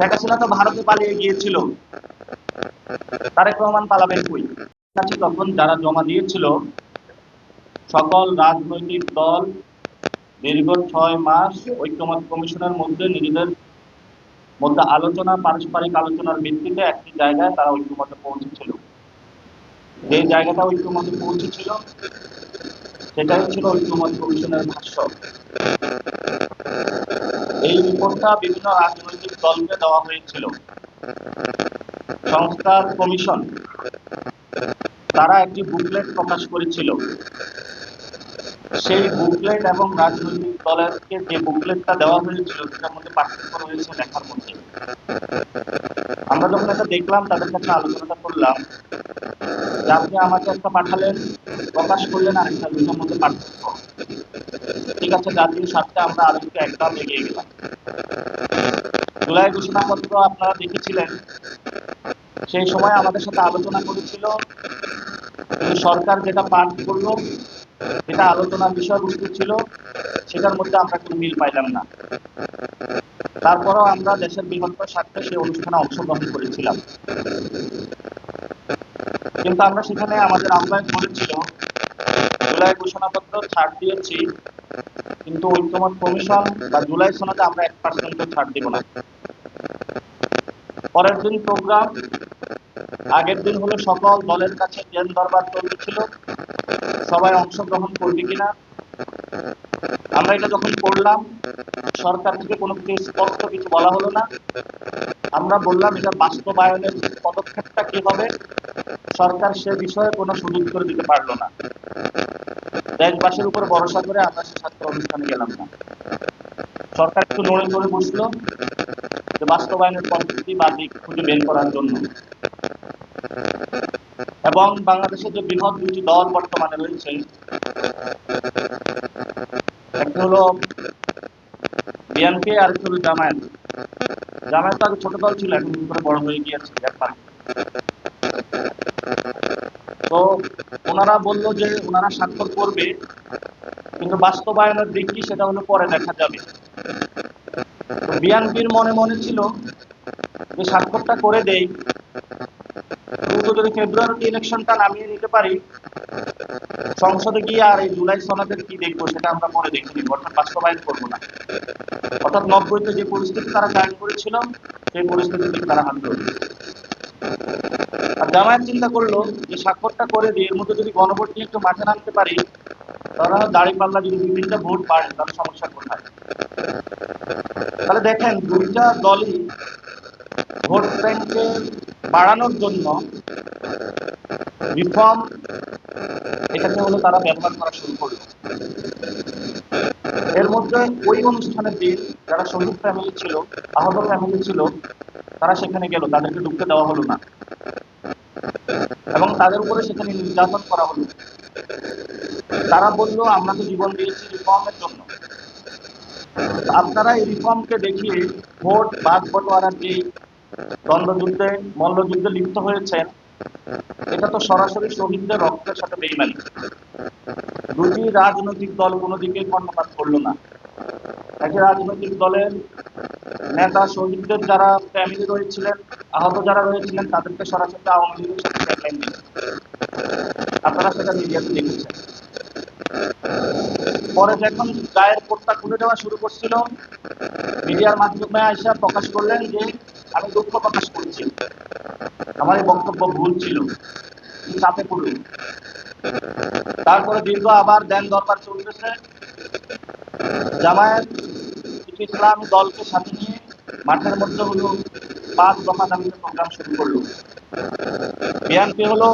শেখ হাসিনা তো ভারতে পালিয়ে গিয়েছিল। তারেক রহমান পালাবেন কই? কাছে তখন যারা জমা দিয়েছিল, সকল রাজনৈতিক দল দীর্ঘ ছয় মাস ঐক্যমত কমিশনের মধ্যে নিজেদের মধ্যে আলোচনা, পারস্পরিক আলোচনার ভিত্তিতে একটি জায়গায় তারা ঐক্যমতে পৌঁছেছিল। যে জায়গাটা ঐক্যমতে পৌঁছেছিল, সেটাই ছিল ঐক্যমত কমিশনের ভাষ্য। এই রিপোর্টটা বিভিন্ন রাজনৈতিক দলকে দেওয়া হয়েছিল। সংস্কার কমিশন তারা একটি বুকলেট প্রকাশ করেছিল। সেই বুকলেট এবং রাজনৈতিক দলেরকে যে বুকলেটটা দেওয়া হয়েছিল, সেটার মধ্যে পার্থক্য রয়েছে লেখার মধ্যে। আমরা যখন এটা দেখলাম, তাদের কাছে আলোচনাটা করলাম আপনি আমাকে একটা পাঠালেন, প্রকাশ করলেন আরেকটা দুটোর মধ্যে পার্থক্য। ঠিক আছে, জাতীয় স্বার্থে আমরা আরও একদম এগিয়ে গেলাম। জুলাই ঘোষণাপত্র আপনারা দেখেছিলেন। সেই সময় আমাদের সাথে আলোচনা করেছিল। সরকার যেটা পাঠ করল, যেটা আলোচনার বিষয়বস্তু ছিল, সেটার মধ্যে আমরা কোনো মিল পাইলাম না। তারপরেও আমরা দেশের বৃহত্তর স্বার্থে সেই অনুষ্ঠানে অংশগ্রহণ করেছিলাম। কিন্তু আমরা সেখানে আমাদের আহ্বায়ক বলেছিল, জুলাই ঘোষণাপত্র ছাড় দিয়েছি, কিন্তু ঐক্যমত কমিশন বা জুলাই সনদে আমরা এক পার্সেন্টও ছাড় দিব না। পরের দিন প্রোগ্রাম আগের দিন হলো সকল দলের কাছে জ্ঞান দরবার চলতেছিল সবাই অংশগ্রহণ করবে কিনা? আমরা এটা যখন করলাম সরকার থেকে কোনো কিছু স্পষ্ট কিছু বলা হলো না। আমরা বললাম এটা বাস্তবায়নের পদক্ষেপটা কি হবে? সরকার সে বিষয়ে কোনো সুযোগ করে দিতে পারল না। দেশবাসীর উপর ভরসা করে আমরা সে ছাত্র অনুষ্ঠানে গেলাম না। সরকার একটু নড়ে চড়ে বসল। যে বাস্তবায়নের পদ্ধতি বা দিক খুঁজে বের করার জন্য। এবং বাংলাদেশে যে বৃহৎ দুটি দল বর্তমানে রয়েছে, একটি হলো বিএনপি আর একটি হলো জামায়াত। জামায়াত তো আগে ছোট দল ছিল, এখন করে বড় হয়ে গিয়েছে ব্যাপার তো ওনারা বলল যে ওনারা স্বাক্ষর করবে, কিন্তু বাস্তবায়নের দিক কি সেটা হলো পরে দেখা যাবে। বিএনপির মনে মনে ছিল যে স্বাক্ষরটা করে দেই। কিন্তু যদি ফেব্রুয়ারিতে ইলেকশনটা নামিয়ে নিতে পারি, সংসদে গিয়ে আর এই জুলাই সনদের কি দেখব সেটা আমরা পরে দেখে নিব অর্থাৎ বাস্তবায়ন করব না। অর্থাৎ নব্বইতে যে পরিস্থিতি তারা কায়েম করেছিল, সেই পরিস্থিতিতে তারা হাত ধরবে আর জামায়াত চিন্তা করল যে স্বাক্ষরটা করে দিয়ে এর মধ্যে যদি গণভোট নিয়ে একটু মাঠে নামতে পারি, তাহলে দাড়ি পাল্লা যদি দুই তিনটা ভোট পায় তাহলে সমস্যা কোথায়? তাহলে দেখেন দুইটা দলই ভোট ব্যাংকে বাড়ানোর জন্য রিফর্ম এটাকে হলো তারা ব্যবহার করা শুরু করল। এর মধ্যে ওই অনুষ্ঠানের দিন যারা শহীদ ফ্যামিলি ছিল, আহত ফ্যামিলি ছিল, তারা সেখানে গেল, তাদেরকে ঢুকতে দেওয়া হলো না। এবং তাদের উপরে সেখানে নির্যাতন করা হলো। তারা বলল, আমরা তো জীবন দিয়েছি রিফর্মের জন্য। আপনারা এই রিফর্মকে দেখিয়ে ভোট বাদ বটোয়ারার যে দ্বন্দ্বযুদ্ধে, মল্লযুদ্ধে লিপ্ত হয়েছেন, এটা তো সরাসরি শহীদদের রক্তের সাথে বেইমানি। দুটি রাজনৈতিক দল কোনো দিকে কর্ণপাত করল না। একটি রাজনৈতিক দলের নেতা শহীদদের যারা ফ্যামিলি রয়েছিলেন, আহত যারা রয়েছিলেন, তাদেরকে সরাসরি আওয়ামী লীগের সাথে আপনারা সেটা মিডিয়াতে পরে যখন গায়ের কোটটা খুলে দেওয়া শুরু করছিল, মিডিয়ার মাধ্যমে আইসা প্রকাশ করলেন যে, আমি দুঃখ প্রকাশ করছি। আমার এই বক্তব্য ভুল ছিল। চাপে পড়ল তারপরে দীর্ঘ আবার দেন দরবার চলতেছে। জামায়াত ইসলামী দলকে সাথে নিয়ে মাঠের মধ্যে হলো পাঁচ দফা দাবিতে প্রোগ্রাম শুরু করল। বিএনপি হলো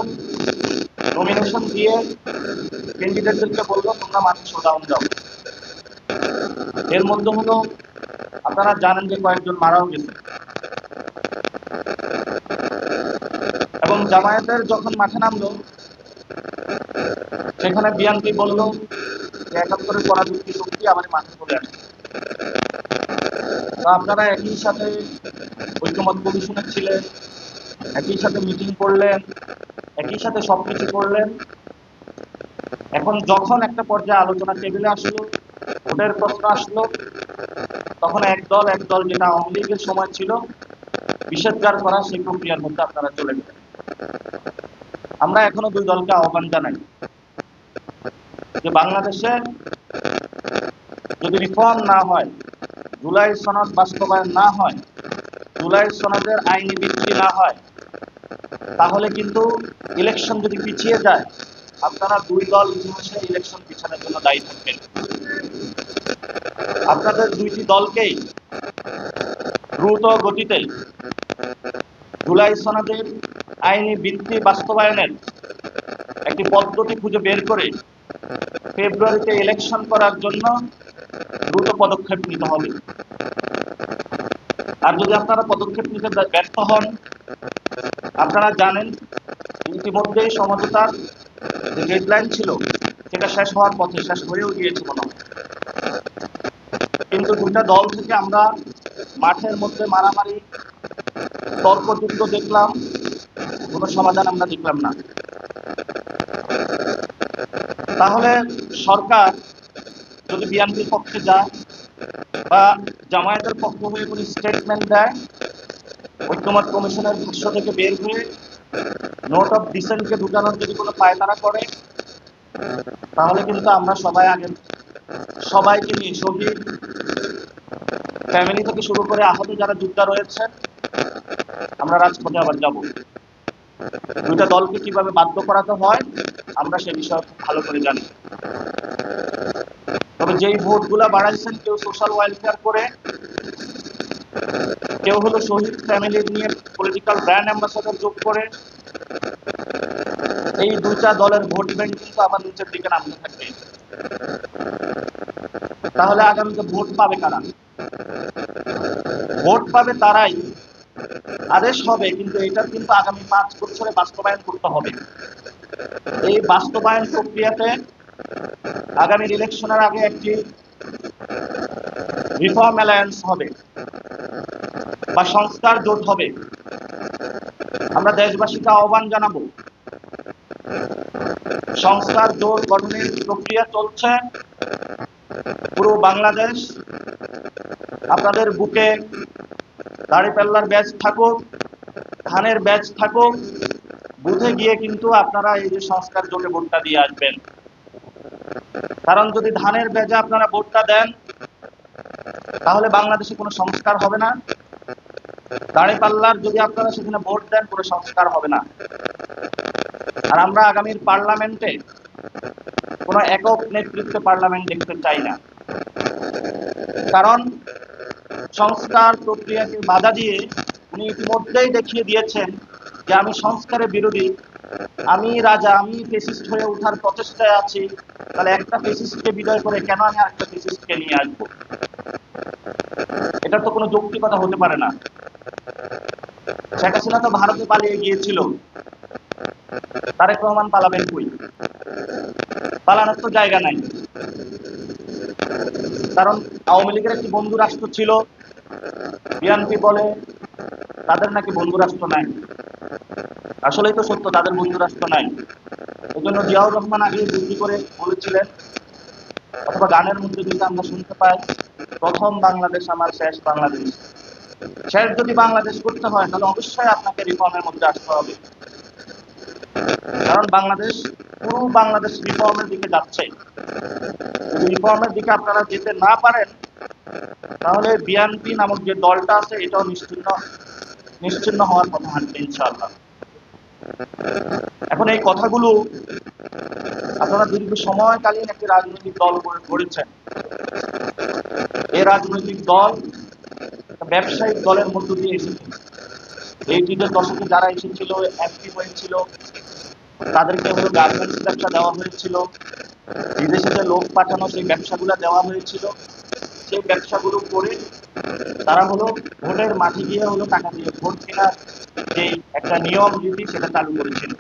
নমিনেশন দিয়ে ক্যান্ডিডেটদেরকে বলল তোমরা মাঠে শোডাউন দাও এর মধ্যে হলো, আপনারা জানেন যে কয়েকজন মারাও গেছে। এবং জামায়াতের যখন মাঠে নামলো, সেখানে বিএনপি বলল যে একাত্তরের পরাযুক্তি শক্তি আবার মাঠে চলে আসে? তো আপনারা একই সাথে ঐক্যমত কমিশনে ছিলেন, একই সাথে মিটিং করলেন। একই সাথে সবকিছু করলেন। এখন যখন একটা পর্যায়ে আলোচনা টেবিলে আসলো, ভোটের প্রশ্ন আসলো, তখন এক দল এক দল যেটা আওয়ামী লীগের সময় ছিল নিষেধগার করা সেই প্রক্রিয়ার মধ্যে আপনারা চলে গেলেন। আমরা এখনও দুই দলকে আহ্বান জানাই যে বাংলাদেশে যদি রিফর্ম না হয়, জুলাই সনদ বাস্তবায়ন না হয়, জুলাই সনদের আইনি বৃদ্ধি না হয় তাহলে কিন্তু ইলেকশন যদি পিছিয়ে যায়, আপনারা দুই দল ইতিহাসে ইলেকশন পিছানোর জন্য দায়ী থাকবেন। আপনাদের দুইটি দলকেই দ্রুত গতিতে জুলাই সনদের আইনি বৃদ্ধি বাস্তবায়নের একটি পদ্ধতি খুঁজে বের করে ফেব্রুয়ারিতে ইলেকশন করার জন্য দ্রুত পদক্ষেপ নিতে হবে। আর যদি আপনারা পদক্ষেপ নিতে ব্যর্থ হন আপনারা জানেন, ইতিমধ্যেই সমঝোতার যে ডেডলাইন ছিল, সেটা শেষ হওয়ার পথে, শেষ হয়েও গিয়েছে মনে কিন্তু দুটা দল থেকে আমরা মাঠের মধ্যে মারামারি, তর্কযুদ্ধ দেখলাম, কোনো সমাধান আমরা দেখলাম না। তাহলে সরকার যদি বিএনপির পক্ষে যায় বা জামায়াতের পক্ষ হয়ে কোনো স্টেটমেন্ট দেয় ঐক্যমত কমিশনের ভাষ্য থেকে বের হয়ে নোট অফ ডিসেন্টকে ঢুকানোর যদি কোনো পায়তারা করে, তাহলে কিন্তু আমরা সবাই আগে সবাইকে নিয়ে শহীদ ফ্যামিলি থেকে শুরু করে আহত যারা যোদ্ধা রয়েছে, আমরা রাজপথে আবার যাব। দুইটা দলকে কীভাবে বাধ্য করাতে হয়, আমরা সে বিষয়ে খুব ভালো করে জানি। তবে যেই ভোটগুলা বাড়াইছেন, কেউ সোশ্যাল ওয়েলফেয়ার করে কেউ হলো শহীদ ফ্যামিলি নিয়ে পলিটিক্যাল ব্র্যান্ড অ্যাম্বাসাডার যোগ করে, এই দুইটা দলের ভোট ব্যাংক কিন্তু আবার নিচের দিকে নামতে থাকবে। তাহলে আগামীতে ভোট পাবে কারা? ভোট পাবে তারাই। আদেশ হবে, কিন্তু এটা কিন্তু আগামী পাঁচ বছরে বাস্তবায়ন করতে হবে। এই বাস্তবায়ন প্রক্রিয়াতে আগামী ইলেকশনের আগে একটি রিফর্ম অ্যালায়েন্স হবে। বা সংস্কার জোট হবে। আমরা দেশবাসীকে আহ্বান জানাব। সংস্কার জোট গঠনের প্রক্রিয়া চলছে। পুরো বাংলাদেশ আপনাদের বুকে দাড়িপাল্লার ব্যাচ থাকুক, ধানের ব্যাচ থাকুক বুঝে গিয়ে কিন্তু আপনারা এই যে সংস্কার জোটে ভোটটা দিয়ে আসবেন। কারণ যদি ধানের ব্যাজে আপনারা ভোটটা দেন, তাহলে বাংলাদেশে কোনো সংস্কার হবে না। দাঁড়িপাল্লার যদি আপনারা সেখানে ভোট দেন, কোনো সংস্কার হবে না। আর আমরা আগামীর পার্লামেন্টে কোনো একক নেতৃত্বে পার্লামেন্ট দেখতে চাই না। কারণ সংস্কার প্রক্রিয়াকে বাধা দিয়ে উনি ইতিমধ্যেই দেখিয়ে দিয়েছেন যে আমি সংস্কারের বিরোধী। আমি রাজা, আমি ফেসিস্ট হয়ে ওঠার প্রচেষ্টায় আছি। তাহলে একটা ফেসিস্টকে বিদায় করে কেন আমি আরেকটা ফেসিস্টকে নিয়ে আসব? এটা তো কোনো যৌক্তিকতা হতে পারে না। শেখ হাসিনা তো ভারতে পালিয়ে গিয়েছিল। তারেক রহমান পালাবেন কই? পালানোর তো জায়গা নাই। কারণ আওয়ামী লীগের একটি বন্ধু রাষ্ট্র ছিল, বিএনপি বলে, তাদের নাকি বন্ধু রাষ্ট্র নাই। আসলেই তো সত্য, তাদের বন্ধু রাষ্ট্র নাই। এই জন্য জিয়াউর রহমান আগে যুক্তি করে বলেছিলেন, অথবা গানের মধ্যে যদি আমরা শুনতে পাই, প্রথম বাংলাদেশ, আমার শেষ বাংলাদেশ। শেষ যদি বাংলাদেশ করতে হয়, তাহলে অবশ্যই আপনাকে রিফর্মের মধ্যে আসতে হবে। কারণ বাংলাদেশ, পুরো বাংলাদেশ রিফর্মের দিকে যাচ্ছে। রিফর্মের দিকে আপনারা যেতে না পারেন, তাহলে বিএনপি নামক যে দলটা আছে, এটাও নিশ্চিন্ন নিশ্চিন্ন হওয়ার কথা হাঁটবে ইনশাআল্লাহ। এখন এই কথাগুলো আপনারা দীর্ঘ সময়কালীন একটি রাজনৈতিক দল গড়ে গড়েছেন। এই রাজনৈতিক দল ব্যবসায়িক দলের মধ্য দিয়ে এসেছে। এই যুগের দশকে যারা এসেছিল এমপি হয়েছিল, তাদেরকে হলো গার্মেন্টস ব্যবসা দেওয়া হয়েছিল। বিদেশে যে লোক পাঠানো সেই ব্যবসাগুলো দেওয়া হয়েছিল, সেই ব্যবসাগুলো করে তারা হলো ভোটের মাঠে গিয়ে হলো টাকা দিয়ে ভোট কেনার যে একটা নিয়ম রীতি সেটা চালু করেছিল।